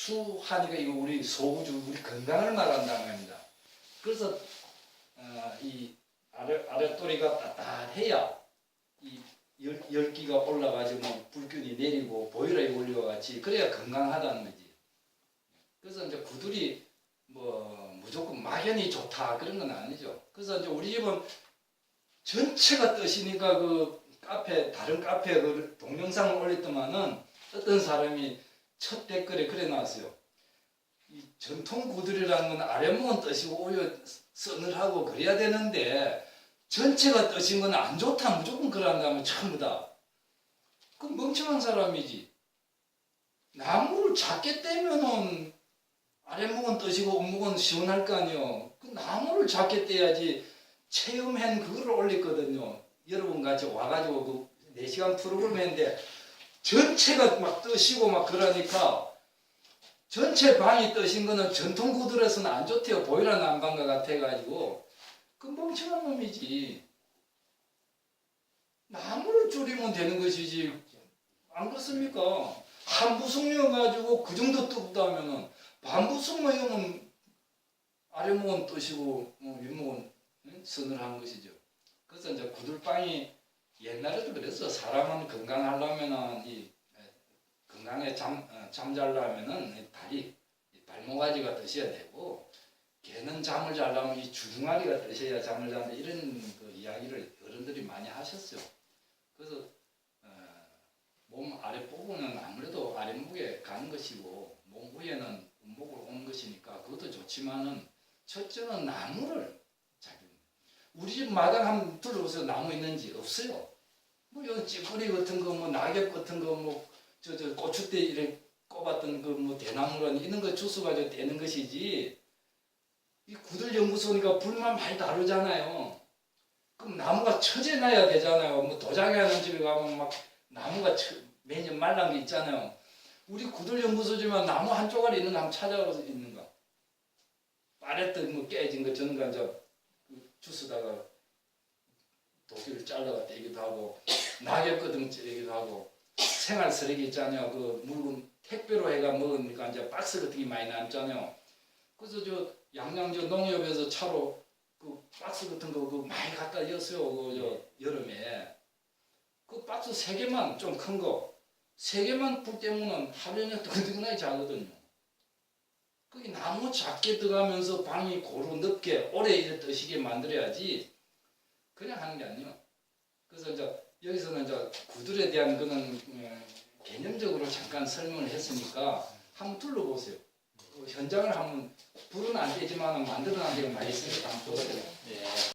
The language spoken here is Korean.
수하니까 이거 우리 소우주 우리 건강을 말한다는 겁니다. 그래서 어, 이 아래 아랫도리가 따뜻해야 이 열, 열기가 올라가지고 뭐 불균이 내리고 보일러에 같이 그래야 건강하다는 거지. 그래서 이제 구들이 뭐 무조건 막연히 좋다 그런 건 아니죠. 그래서 이제 우리 집은 전체가 뜨시니까 그 카페 다른 카페 그 동영상을 올렸더만은 어떤 사람이 첫 댓글에 그래 놨어요. 이 전통 구들이라는 건 아랫목은 뜨시고 오히려 서늘하고 그래야 되는데 전체가 뜨신 건 안 좋다 무조건 그런다면 전부 다. 그 멍청한 사람이지. 나무를 작게 떼면은 아랫목은 뜨시고 윗목은 시원할 거 아니요. 그 나무를 작게 떼야지 체험한 그거를 올렸거든요. 여러분 같이 와가지고 그 4시간 프로그램 했는데 전체가 막 뜨시고 막 그러니까 전체 방이 뜨신 거는 전통 구들에서는 안 좋대요. 보이라 난방과 같아가지고 그 멍청한 놈이지. 나무를 줄이면 되는 것이지 안 그렇습니까? 한 부숙모 가지고 그 정도 뜨겁다면은 반부숙모이면 아랫목은 뜨시고 뭐 윗목은 응? 서늘한 것이죠. 그래서 이제 구들방이 옛날에도 그랬어. 사람은 건강하려면은 이 에, 건강에 잠 어, 잠잘려면은 이 다리 이 발모가지가 뜨셔야 되고 개는 잠을 자려면 이 주둥아리가 뜨셔야 잠을 잔다 이런 그 이야기를 어른들이 많이 하셨어요. 그래서 어, 몸 아래 부분은 아무래도 아랫목에 가는 것이고 몸 위에는 운목으로 오는 것이니까 그것도 좋지만은 첫째는 나무를 마당 한번 둘러보세요 나무 있는지 없어요. 뭐 여기 찌뿌리 같은 거 뭐 낙엽 같은 거 뭐저저 고추대 이렇게 꼽았던 그 뭐 대나무란 이런 거 주워 가지고 떼는 것이지 이 구들 연구소니까 불만 많이 다루잖아요. 그럼 나무가 처제 놔야 되잖아요. 뭐 도자기 하는 집에 가면 막 나무가 처, 매년 말란 게 있잖아요. 우리 구들 연구소지만 나무 한 조각 있는 거 한번 찾아가서 있는가. 빠랬던 뭐 깨진 거 저는 이제 그 주스다가 도끼를 잘라가 떼기도 하고 낙엽 끄등 떼기도 하고 생활 쓰레기 있잖아요. 그 물건 택배로 해가 먹으니까 이제 박스 같은 게 많이 남잖아요. 그래서 저 양양 저 농협에서 차로 그 박스 같은 거 그 많이 갖다 였어요. 그저 여름에 그 박스 세 개만 좀 큰 거. 세 개만 불 때문에 하루에 뜨끈뜨끈하게 자거든요. 그게 나무 작게 들어가면서 방이 고루 넓게 오래 이래 뜨시게 만들어야지 그냥 하는 게 아니에요. 그래서 이제 여기서는 이제 구들에 대한 그는 어, 개념적으로 잠깐 설명을 했으니까 한번 둘러보세요. 그 현장을 한번 불은 안 떼지만 만들어 놨는 데가 많이 있으니까 한번 보세요. 예.